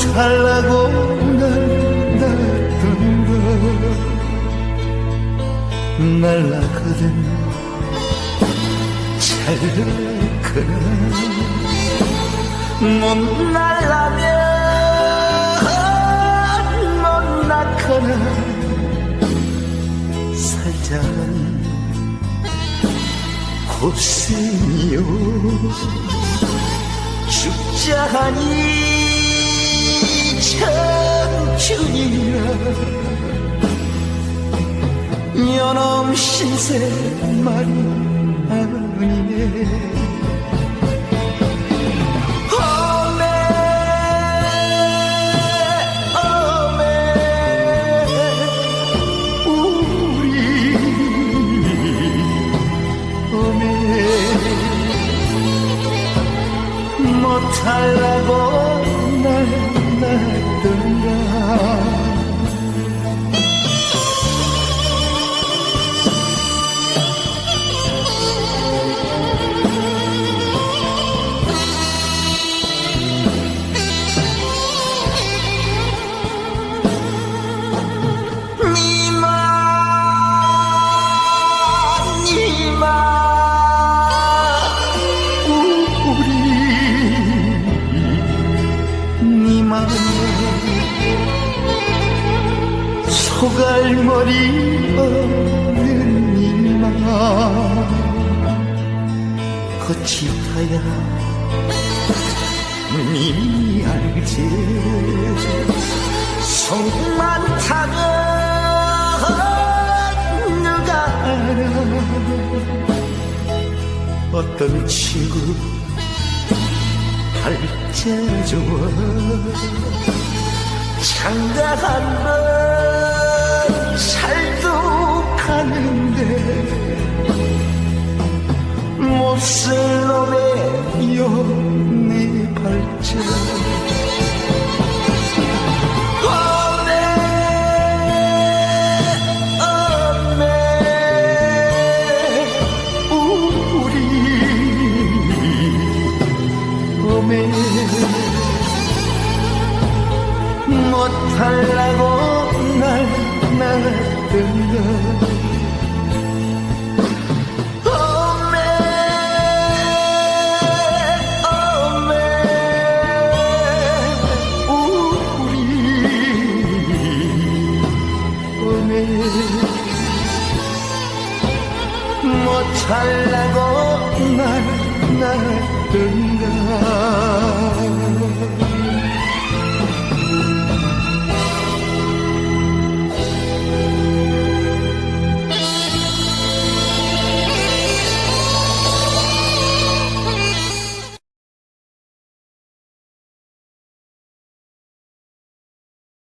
못하려고 날았던가 날라거든 잘거나 못 날라면 못 낳거나 살자는 고생이요. 죽자 하니 청춘이라 연엄 신세 말이 아니네 못하려고 날낳 았던 소갈머리 없는 니마 거치 타야 니 알지? 속만 타면 누가 알아? 어떤 친구 발자 좋아 장가 한 번 못쓸 놈의 우리 어메 못하려고 날 낳았던가 못하려고 날 낳았던가